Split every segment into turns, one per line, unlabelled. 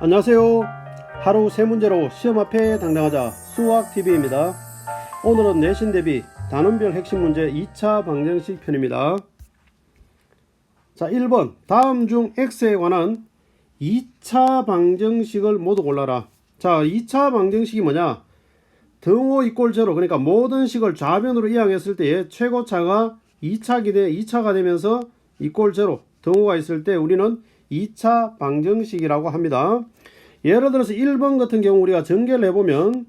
안녕하세요. 하루 세 문제로 시험 앞에 당당하자 수학TV입니다. 오늘은 내신 대비 단원별 핵심 문제 2차 방정식 편입니다. 자, 1번. 다음 중 x에 관한 2차 방정식을 모두 골라라. 자, 2차 방정식이 뭐냐? 등호 이꼴 제로 그러니까 모든 식을 좌변으로 이항했을 때의 최고차가 2차기 대 2차가 되면서 이꼴 제로 등호가 있을 때 우리는 2차 방정식이라고 합니다. 예를 들어서 1번 같은 경우 우리가 전개를 해보면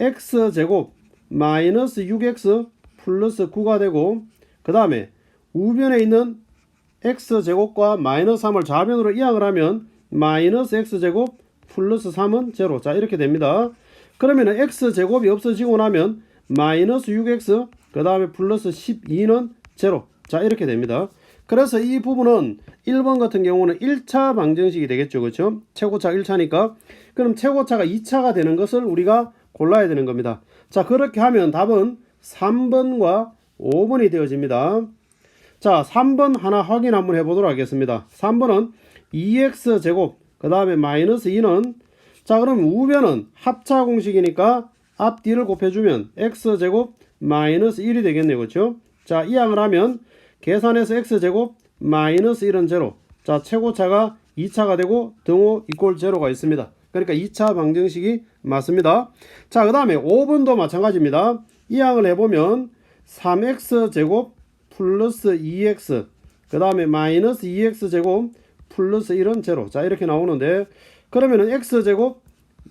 x제곱 마이너스 6x 플러스 9가 되고 그 다음에 우변에 있는 x제곱과 마이너스 3을 좌변으로 이항을 하면 마이너스 x제곱 플러스 3은 제로 자 이렇게 됩니다. 그러면 x제곱이 없어지고 나면 마이너스 6x 그 다음에 플러스 12는 제로 자 이렇게 됩니다. 그래서 이 부분은 1번 같은 경우는 1차 방정식이 되겠죠. 그렇죠? 최고차 1차니까. 그럼 최고차가 2차가 되는 것을 우리가 골라야 되는 겁니다. 자, 그렇게 하면 답은 3번과 5번이 되어집니다. 자, 3번 하나 확인 한번 해보도록 하겠습니다. 3번은 2x 제곱, 그 다음에 마이너스 2는 자, 그럼 우변은 합차 공식이니까 앞뒤를 곱해주면 x 제곱 마이너스 1이 되겠네요. 그렇죠? 자, 이항을 하면 계산해서 x제곱 마이너스 1은 제로. 자, 최고차가 2차가 되고 등호 이꼴 제로가 있습니다. 그러니까 2차 방정식이 맞습니다. 자, 그 다음에 5번도 마찬가지입니다. 이항을 해보면 3x제곱 플러스 2x 그 다음에 마이너스 2x제곱 플러스 1은 제로. 자, 이렇게 나오는데 그러면은 x제곱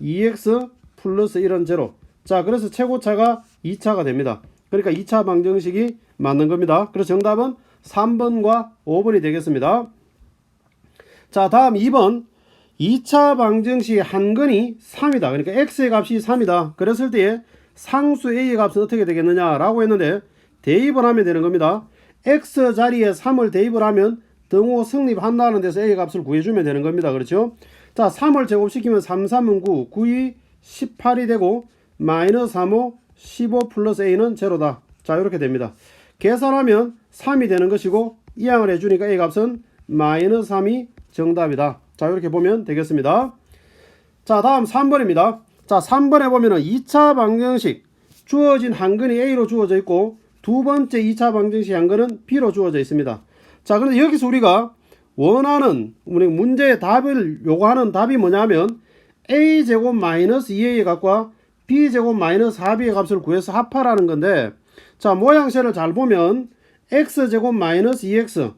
2x 플러스 1은 제로. 자, 그래서 최고차가 2차가 됩니다. 그러니까 2차 방정식이 맞는 겁니다. 그래서 정답은 3번과 5번이 되겠습니다. 자, 다음 2번. 2차 방정식 한 근이 3이다. 그러니까 x의 값이 3이다. 그랬을 때에 상수 a의 값은 어떻게 되겠느냐 라고 했는데 대입을 하면 되는 겁니다. x 자리에 3을 대입을 하면 등호 성립한다는 데서 a의 값을 구해주면 되는 겁니다. 그렇죠? 자, 3을 제곱시키면 3, 3은 9, 9, 2, 18이 되고 마이너스 3, 5, 15 플러스 a는 제로다. 자, 이렇게 됩니다. 계산하면 3이 되는 것이고 이항을 해주니까 a 값은 마이너스 3이 정답이다. 자, 이렇게 보면 되겠습니다. 자, 다음 3번입니다. 자, 3번에 보면은 2차 방정식 주어진 한 근이 a로 주어져 있고 두 번째 2차 방정식 한 근은 b로 주어져 있습니다. 자, 그런데 여기서 우리가 원하는 문제의 답을 요구하는 답이 뭐냐면 a 제곱 마이너스 2a의 값과 b 제곱 마이너스 4b의 값을 구해서 합하라는 건데 자 모양새를 잘 보면 x 제곱 마이너스 2x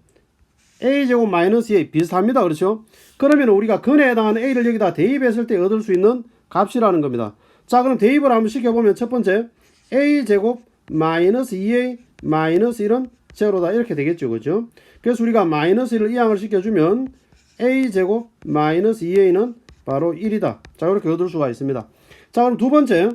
a 제곱 마이너스 2 비슷합니다. 그렇죠? 그러면 우리가 근에 해당하는 a를 여기다 대입했을 때 얻을 수 있는 값이라는 겁니다. 자 그럼 대입을 한번 시켜보면 첫 번째 a 제곱 마이너스 2a 마이너스 1은 제로다. 이렇게 되겠죠. 그죠? 그래서 우리가 마이너스 1을 이항을 시켜주면 a 제곱 마이너스 2a는 바로 1이다. 자 이렇게 얻을 수가 있습니다. 자 그럼 두 번째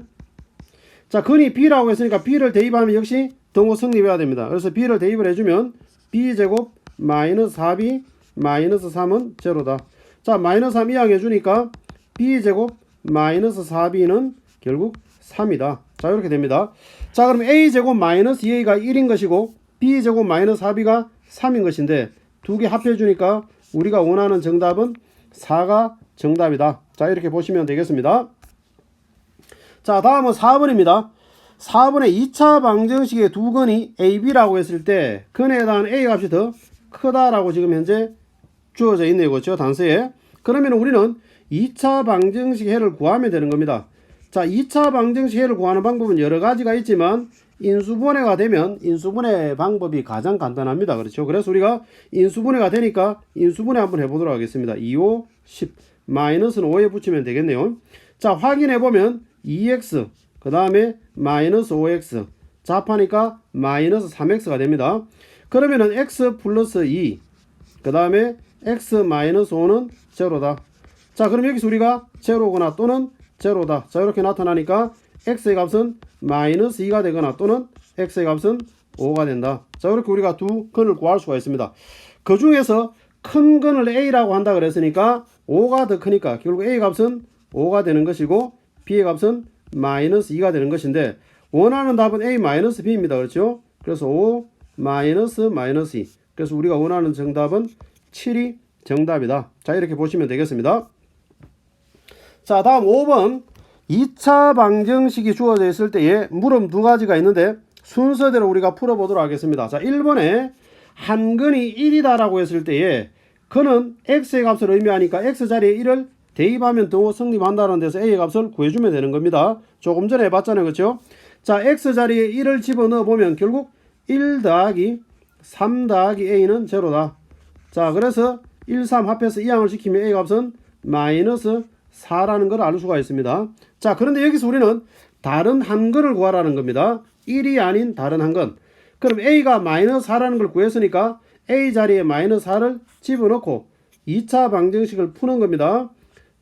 자 근이 b라고 했으니까 b를 대입하면 역시 등호 성립해야 됩니다. 그래서 b를 대입을 해주면 b제곱 마이너스 4b 마이너스 3은 제로다. 자 마이너스 3 이항 해주니까 b제곱 마이너스 4b는 결국 3이다. 자 이렇게 됩니다. 자 그럼 a제곱 마이너스 2a가 1인 것이고 b제곱 마이너스 4b가 3인 것인데 두 개 합해주니까 우리가 원하는 정답은 4가 정답이다. 자 이렇게 보시면 되겠습니다 자, 다음은 4번입니다. 4번의 2차 방정식의 두 근이 AB라고 했을 때 근에 해당하는 A 값이 더 크다라고 지금 현재 주어져 있네요. 그렇죠? 단서에. 그러면 우리는 2차 방정식 해를 구하면 되는 겁니다. 자, 2차 방정식 해를 구하는 방법은 여러 가지가 있지만 인수분해가 되면 인수분해 방법이 가장 간단합니다. 그렇죠? 그래서 우리가 인수분해가 되니까 인수분해 한번 해보도록 하겠습니다. 2, 5, 10 마이너스는 5에 붙이면 되겠네요. 자, 확인해 보면 2x 그 다음에 마이너스 5x 잡하니까 마이너스 3x가 됩니다. 그러면은 x 플러스 2 그 다음에 x 마이너스 5는 제로다. 자 그럼 여기서 우리가 제로거나 또는 제로다. 자 이렇게 나타나니까 x의 값은 마이너스 2가 되거나 또는 x의 값은 5가 된다. 자 이렇게 우리가 두 근을 구할 수가 있습니다. 그 중에서 큰 근을 a라고 한다 그랬으니까 5가 더 크니까 결국 a 값은 5가 되는 것이고 b의 값은 마이너스 2가 되는 것인데 원하는 답은 a 마이너스 b입니다. 그렇죠? 그래서 5 마이너스 마이너스 2 그래서 우리가 원하는 정답은 7이 정답이다. 자 이렇게 보시면 되겠습니다. 자, 다음 5번. 2차 방정식이 주어져 있을 때에 물음 두 가지가 있는데 순서대로 우리가 풀어보도록 하겠습니다. 자, 1번에 한 근이 1이다라고 했을 때에 그는 x의 값을 의미하니까 x 자리에 1을 대입하면 등호 성립한다는 데서 a의 값을 구해주면 되는 겁니다. 조금 전에 해봤잖아요. 그렇죠? 자, x 자리에 1을 집어넣어 보면 결국 1 더하기 3 더하기 a는 제로다. 자, 그래서 1, 3 합해서 이항을 시키면 a 값은 마이너스 4라는 걸 알 수가 있습니다. 자, 그런데 여기서 우리는 다른 한 근을 구하라는 겁니다. 1이 아닌 다른 한 근. 그럼 a가 마이너스 4라는 걸 구했으니까 a 자리에 마이너스 4를 집어넣고 2차 방정식을 푸는 겁니다.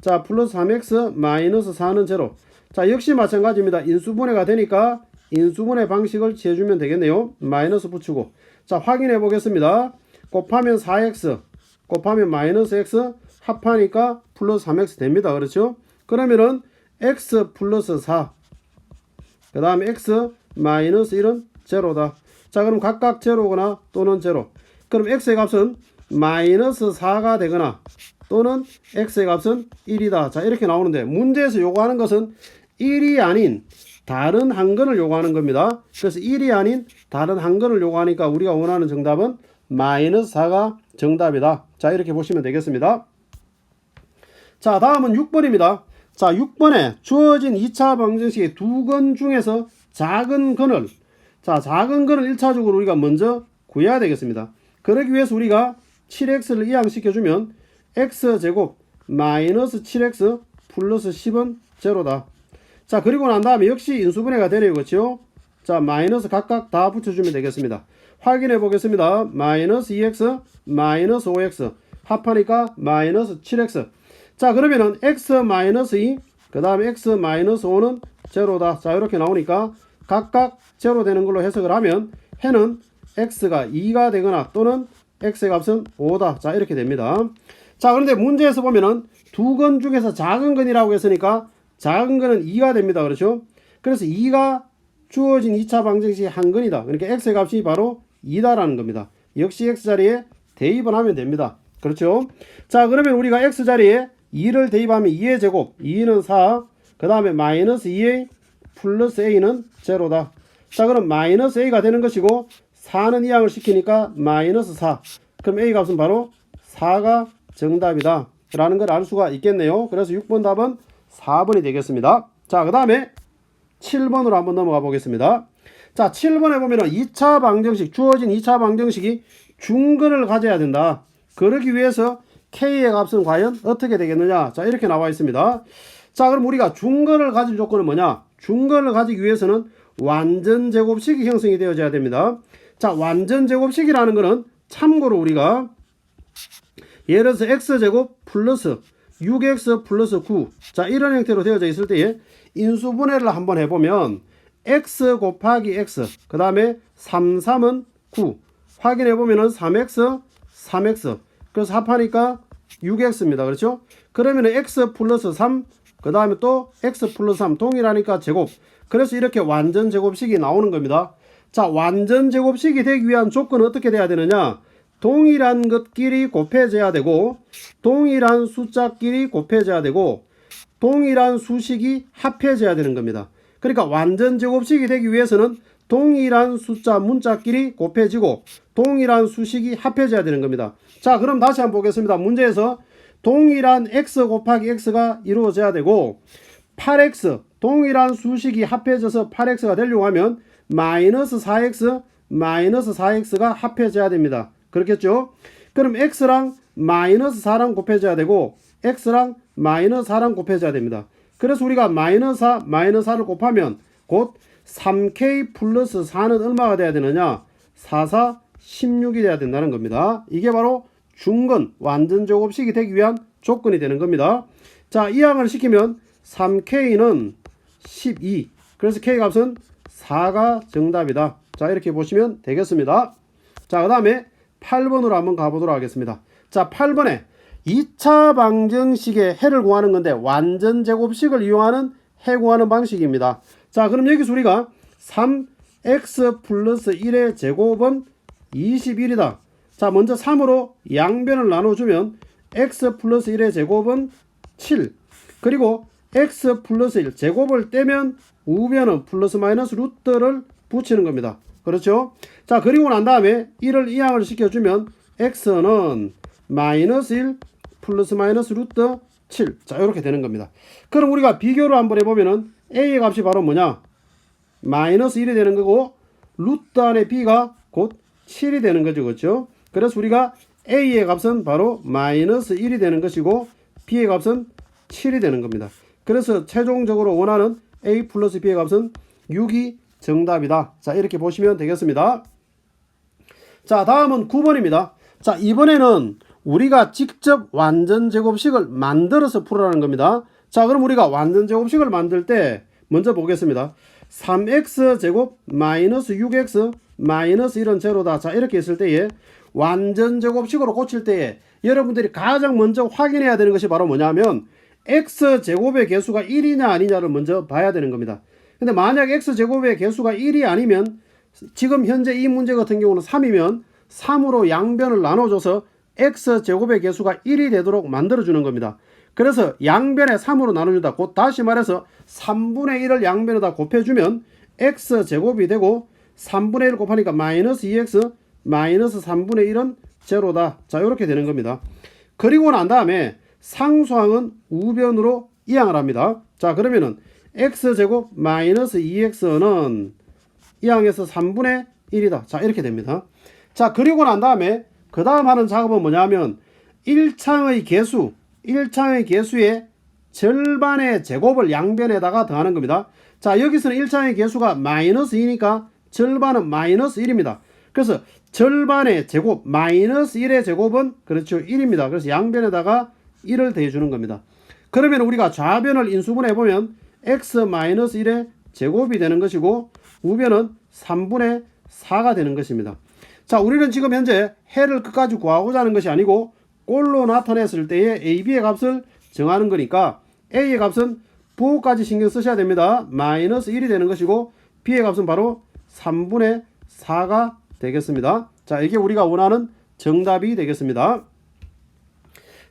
자, 플러스 3x 마이너스 4는 제로. 자, 역시 마찬가지입니다. 인수분해가 되니까 인수분해 방식을 취해주면 되겠네요. 마이너스 붙이고. 자, 확인해 보겠습니다. 곱하면 4x, 곱하면 마이너스 x, 합하니까 플러스 3x 됩니다. 그렇죠? 그러면은 x 플러스 4, 그 다음에 x 마이너스 1은 제로다. 자, 그럼 각각 제로거나 또는 제로. 그럼 x의 값은 마이너스 4가 되거나 또는 x의 값은 1이다. 자, 이렇게 나오는데 문제에서 요구하는 것은 1이 아닌 다른 한 근을 요구하는 겁니다. 그래서 1이 아닌 다른 한 근을 요구하니까 우리가 원하는 정답은 마이너스 4가 정답이다. 자, 이렇게 보시면 되겠습니다. 자, 다음은 6번입니다. 자, 6번에 주어진 2차 방정식의 두근 중에서 작은 근을 자, 작은 근을 1차적으로 우리가 먼저 구해야 되겠습니다. 그러기 위해서 우리가 7x를 이항시켜주면 x제곱 마이너스 7x 플러스 10은 제로다. 자, 그리고 난 다음에 역시 인수분해가 되네요. 그렇죠? 자, 마이너스 각각 다 붙여주면 되겠습니다. 확인해 보겠습니다. 마이너스 2x 마이너스 5x 합하니까 마이너스 7x 자 그러면은 x 마이너스 2, 그 다음에 x 마이너스 5는 제로다. 자 이렇게 나오니까 각각 제로 되는 걸로 해석을 하면 해는 x가 2가 되거나 또는 x의 값은 5다. 자 이렇게 됩니다. 자 그런데 문제에서 보면은 두근 중에서 작은 근이라고 했으니까 작은 근은 2가 됩니다. 그렇죠? 그래서 2가 주어진 2차 방정식이 한 근이다. 그러니까 x의 값이 바로 2다라는 겁니다. 역시 x 자리에 대입을 하면 됩니다. 그렇죠? 자 그러면 우리가 x 자리에 2를 대입하면 2의 제곱 2는 4, 그 다음에 마이너스 2a 플러스 a는 제로다. 자 그럼 마이너스 a가 되는 것이고 4는 이항을 시키니까 마이너스 4. 그럼 a 값은 바로 4가 정답이다. 라는 걸 알 수가 있겠네요. 그래서 6번 답은 4번이 되겠습니다. 자, 그 다음에 7번으로 한번 넘어가 보겠습니다. 자, 7번에 보면은 2차 방정식, 주어진 2차 방정식이 중근을 가져야 된다. 그러기 위해서 K의 값은 과연 어떻게 되겠느냐? 자, 이렇게 나와 있습니다. 자, 그럼 우리가 중근을 가질 조건은 뭐냐? 중근을 가지기 위해서는 완전 제곱식이 형성이 되어져야 됩니다. 자, 완전 제곱식이라는 것은 참고로 우리가 예를 들어서 x제곱 플러스 6x 플러스 9. 자, 이런 형태로 되어져 있을 때에 인수분해를 한번 해보면 x 곱하기 x, 그 다음에 3, 3은 9. 확인해 보면은 3x, 3x. 그래서 합하니까 6x입니다. 그렇죠? 그러면 x 플러스 3, 그 다음에 또 x 플러스 3 동일하니까 제곱. 그래서 이렇게 완전 제곱식이 나오는 겁니다. 자, 완전 제곱식이 되기 위한 조건은 어떻게 돼야 되느냐? 동일한 것끼리 곱해져야 되고, 동일한 숫자끼리 곱해져야 되고, 동일한 수식이 합해져야 되는 겁니다. 그러니까 완전 제곱식이 되기 위해서는 동일한 숫자 문자끼리 곱해지고 동일한 수식이 합해져야 되는 겁니다. 자, 그럼 다시 한번 보겠습니다. 문제에서 동일한 x 곱하기 x가 이루어져야 되고 8x 동일한 수식이 합해져서 8x가 되려고 하면 마이너스 4x 마이너스 4x가 합해져야 됩니다. 그렇겠죠? 그럼 x랑 마이너스 4랑 곱해져야 되고 x랑 마이너스 4랑 곱해져야 됩니다. 그래서 우리가 마이너스 4, 마이너스 4를 곱하면 곧 3k 플러스 4는 얼마가 돼야 되느냐? 4, 4, 16이 돼야 된다는 겁니다. 이게 바로 중근 완전 제곱식이 되기 위한 조건이 되는 겁니다. 자, 이항을 시키면 3k는 12. 그래서 k 값은 4가 정답이다. 자, 이렇게 보시면 되겠습니다. 자, 그 다음에 8번으로 한번 가보도록 하겠습니다. 자, 8번에 2차 방정식의 해를 구하는 건데 완전 제곱식을 이용하는 해 구하는 방식입니다. 자, 그럼 여기서 우리가 3x 플러스 1의 제곱은 21이다. 자, 먼저 3으로 양변을 나눠주면 x 플러스 1의 제곱은 7. 그리고 x 플러스 1 제곱을 떼면 우변은 플러스 마이너스 루트를 붙이는 겁니다. 그렇죠? 자, 그리고 난 다음에 1을 이항을 시켜주면 x는 마이너스 1 플러스 마이너스 루트 7. 자, 이렇게 되는 겁니다. 그럼 우리가 비교를 한번 해보면은 a의 값이 바로 뭐냐? 마이너스 1이 되는 거고 루트 안에 b가 곧 7이 되는 거죠. 그렇죠? 그래서 우리가 a의 값은 바로 마이너스 1이 되는 것이고 b의 값은 7이 되는 겁니다. 그래서 최종적으로 원하는 a 플러스 b의 값은 6이 정답이다. 자, 이렇게 보시면 되겠습니다. 자, 다음은 9번입니다. 자, 이번에는 우리가 직접 완전 제곱식을 만들어서 풀어라는 겁니다. 자, 그럼 우리가 완전 제곱식을 만들 때 먼저 보겠습니다. 3x 제곱 마이너스 6x 마이너스 1은 제로다. 자, 이렇게 했을 때에 완전 제곱식으로 고칠 때에 여러분들이 가장 먼저 확인해야 되는 것이 바로 뭐냐면 x 제곱의 개수가 1이냐 아니냐를 먼저 봐야 되는 겁니다. 근데 만약 x 제곱의 개수가 1이 아니면 지금 현재 이 문제 같은 경우는 3이면 3으로 양변을 나눠줘서 x 제곱의 개수가 1이 되도록 만들어주는 겁니다. 그래서 양변에 3으로 나눠준다. 곧 다시 말해서 3분의 1을 양변에다 곱해주면 x 제곱이 되고 3분의 1 곱하니까 마이너스 2x 마이너스 3분의 1은 제로다. 자 이렇게 되는 겁니다. 그리고 난 다음에 상수항은 우변으로 이항을 합니다. 자 그러면은 x제곱 마이너스 2x는 이항에서 3분의 1이다. 자 이렇게 됩니다. 자 그리고 난 다음에 그 다음 하는 작업은 뭐냐면 1창의 개수 1창의 개수의 절반의 제곱을 양변에다가 더하는 겁니다. 자 여기서는 1창의 개수가 마이너스 2니까 절반은 마이너스 1입니다. 그래서 절반의 제곱 마이너스 1의 제곱은 그렇죠 1입니다. 그래서 양변에다가 1을 더해주는 겁니다. 그러면 우리가 좌변을 인수분해 보면 x 마이너스 1의 제곱이 되는 것이고 우변은 3분의 4가 되는 것입니다. 자, 우리는 지금 현재 해를 끝까지 구하고자 하는 것이 아니고 꼴로 나타냈을 때의 a, b의 값을 정하는 거니까 a의 값은 부호까지 신경 쓰셔야 됩니다. 마이너스 1이 되는 것이고 b의 값은 바로 3분의 4가 되겠습니다. 자, 이게 우리가 원하는 정답이 되겠습니다.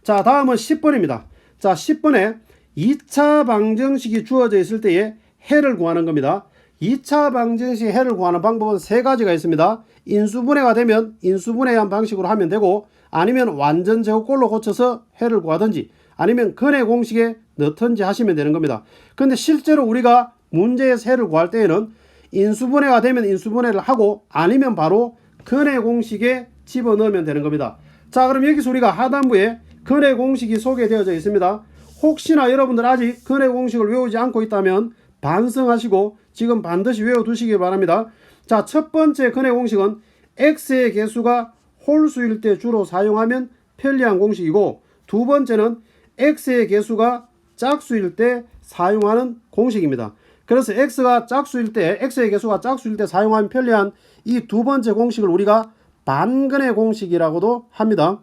자, 다음은 10번입니다. 자, 10번에 2차 방정식이 주어져 있을 때에 해를 구하는 겁니다. 2차 방정식 해를 구하는 방법은 세 가지가 있습니다. 인수분해가 되면 인수분해한 방식으로 하면 되고 아니면 완전 제곱꼴로 고쳐서 해를 구하든지 아니면 근해 공식에 넣든지 하시면 되는 겁니다. 근데 실제로 우리가 문제에서 해를 구할 때에는 인수분해가 되면 인수분해를 하고 아니면 바로 근해 공식에 집어넣으면 되는 겁니다. 자 그럼 여기서 우리가 하단부에 근해 공식이 소개되어져 있습니다. 혹시나 여러분들 아직 근해 공식을 외우지 않고 있다면 반성하시고 지금 반드시 외워두시기 바랍니다. 자, 첫 번째 근해 공식은 x의 개수가 홀수일 때 주로 사용하면 편리한 공식이고 두 번째는 x의 개수가 짝수일 때 사용하는 공식입니다. 그래서 x가 짝수일 때 x의 개수가 짝수일 때 사용하면 편리한 이 두 번째 공식을 우리가 반근의 공식이라고도 합니다.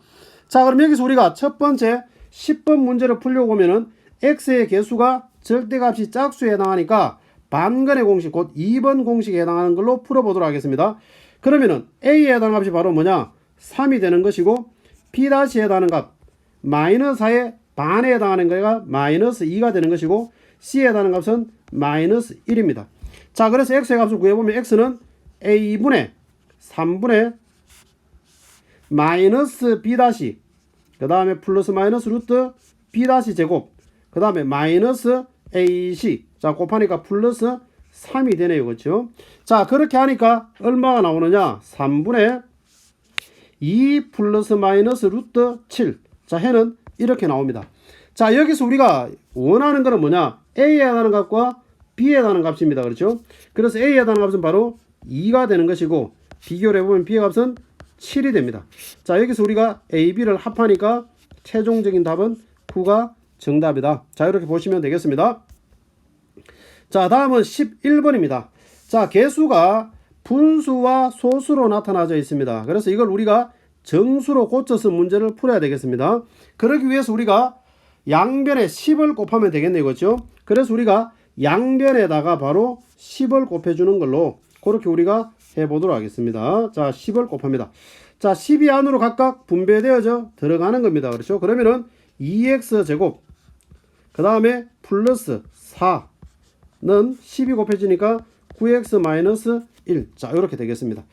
자, 그럼 여기서 우리가 첫 번째 10번 문제를 풀려고 보면은 x의 개수가 절대값이 짝수에 해당하니까 반근의 공식 곧 2번 공식에 해당하는 걸로 풀어보도록 하겠습니다. 그러면은 a에 해당하는 값이 바로 뭐냐? 3이 되는 것이고 b 에 해당하는 값 마이너스 4의 반에 해당하는 거가 마이너스 2가 되는 것이고 c에 해당하는 값은 마이너스 1입니다. 자 그래서 x의 값을 구해보면 x는 a2분의 3분의 마이너스 b 다시 그 다음에 플러스 마이너스 루트 b 다시 제곱 그 다음에 마이너스 ac 자 곱하니까 플러스 3이 되네요. 그렇죠? 자 그렇게 하니까 얼마가 나오느냐? 3분의 2 플러스 마이너스 루트 7 자 해는 이렇게 나옵니다. 자 여기서 우리가 원하는 거는 뭐냐? A에 해당하는 값과 b에 해당하는 값입니다. 그렇죠? 그래서 a에 해당하는 값은 바로 2가 되는 것이고 비교를 해보면 b의 값은 7이 됩니다. 자, 여기서 우리가 A, B를 합하니까 최종적인 답은 9가 정답이다. 자, 이렇게 보시면 되겠습니다. 자, 다음은 11번입니다. 자, 개수가 분수와 소수로 나타나져 있습니다. 그래서 이걸 우리가 정수로 고쳐서 문제를 풀어야 되겠습니다. 그러기 위해서 우리가 양변에 10을 곱하면 되겠네요. 그렇죠? 그래서 우리가 양변에다가 바로 10을 곱해주는 걸로 그렇게 우리가 해보도록 하겠습니다. 자, 10을 곱합니다. 자, 12 안으로 각각 분배되어져 들어가는 겁니다. 그렇죠? 그러면은 2x 제곱 그 다음에 플러스 4 는 10이 곱해지니까 9x 마이너스 1. 자, 이렇게 되겠습니다.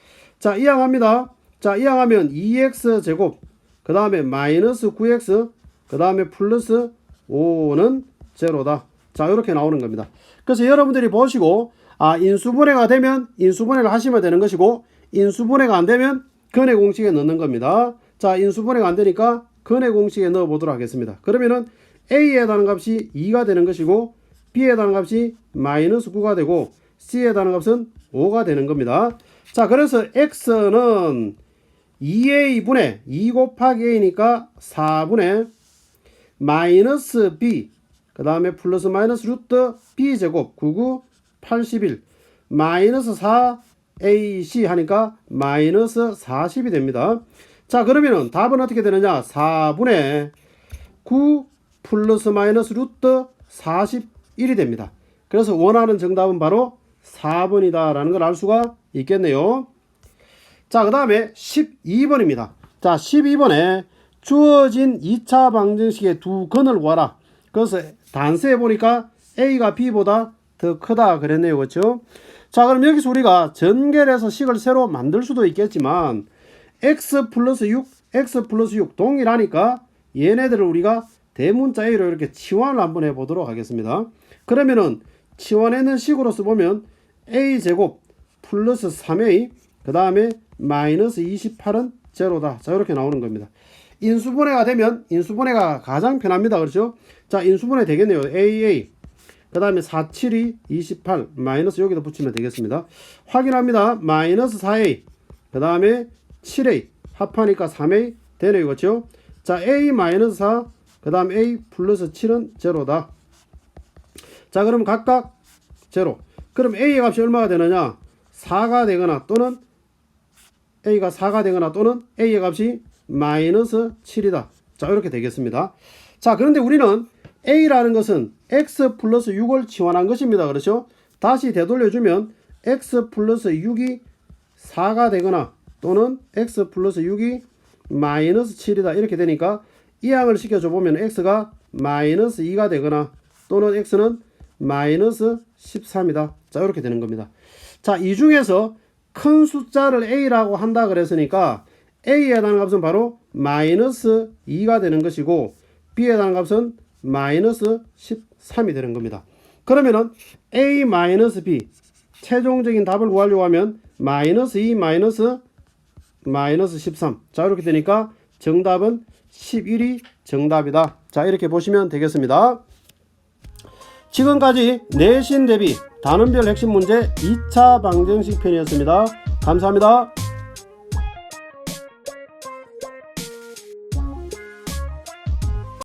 자, 이항합니다. 자, 이항하면 2x 제곱, 그 다음에 마이너스 9x, 그 다음에 플러스 5는 제로다. 자, 이렇게 나오는 겁니다. 그래서 여러분들이 보시고, 아, 인수분해가 되면 인수분해를 하시면 되는 것이고, 인수분해가 안 되면 근해 공식에 넣는 겁니다. 자, 인수분해가 안 되니까 근해 공식에 넣어 보도록 하겠습니다. 그러면은 A에 해당하는 값이 2가 되는 것이고, B에 해당하는 값이 마이너스 9가 되고, C에 해당하는 값은 5가 되는 겁니다. 자, 그래서 X는 2A분의 2 곱하기 A니까 4분의 마이너스 B 그 다음에 플러스 마이너스 루트 B 제곱 99 81 마이너스 4 AC 하니까 마이너스 40이 됩니다. 자 그러면은 답은 어떻게 되느냐 4분의 9 플러스 마이너스 루트 41이 됩니다. 그래서 원하는 정답은 바로 4번이다 라는 걸 알 수가 있겠네요. 자, 그 다음에 12번입니다. 자, 12번에 주어진 2차 방정식의 두 근을 구하라. 그래서 단수해 보니까 A가 B보다 더 크다 그랬네요. 그렇죠? 자, 그럼 여기서 우리가 전결해서 식을 새로 만들 수도 있겠지만 x 플러스 6, x 플러스 6 동일하니까 얘네들을 우리가 대문자 A로 이렇게 치환을 한번 해보도록 하겠습니다. 그러면은 치환했는 식으로서 보면 A 제곱 플러스 3A 그 다음에 마이너스 28은 제로다. 자 이렇게 나오는 겁니다. 인수분해가 되면 인수분해가 가장 편합니다. 그렇죠? 자 인수분해 되겠네요. AA 그 다음에 4, 7이 28 마이너스 여기다 붙이면 되겠습니다. 확인합니다. 마이너스 4A 그 다음에 7A 합하니까 3A 되네요. 그렇죠? 자 A 마이너스 4 그 다음 A 플러스 7은 제로다. 자 그럼 각각 제로 그럼 A의 값이 얼마가 되느냐 4가 되거나 또는 A가 4가 되거나 또는 A의 값이 마이너스 7이다. 자, 이렇게 되겠습니다. 자, 그런데 우리는 A라는 것은 X 플러스 6을 치환한 것입니다. 그렇죠? 다시 되돌려주면 X 플러스 6이 4가 되거나 또는 X 플러스 6이 마이너스 7이다. 이렇게 되니까 이 항을 시켜줘 보면 X가 마이너스 2가 되거나 또는 X는 마이너스 13이다. 자, 이렇게 되는 겁니다. 자, 이 중에서 큰 숫자를 A라고 한다 그랬으니까 A에 해당하는 값은 바로 마이너스 2가 되는 것이고 B에 해당하는 값은 마이너스 13이 되는 겁니다. 그러면은 A 마이너스 B 최종적인 답을 구하려고 하면 마이너스 2 마이너스 마이너스 13. 자, 이렇게 되니까 정답은 11이 정답이다. 자, 이렇게 보시면 되겠습니다. 지금까지 내신 대비 단원별 핵심 문제 2차 방정식 편이었습니다. 감사합니다.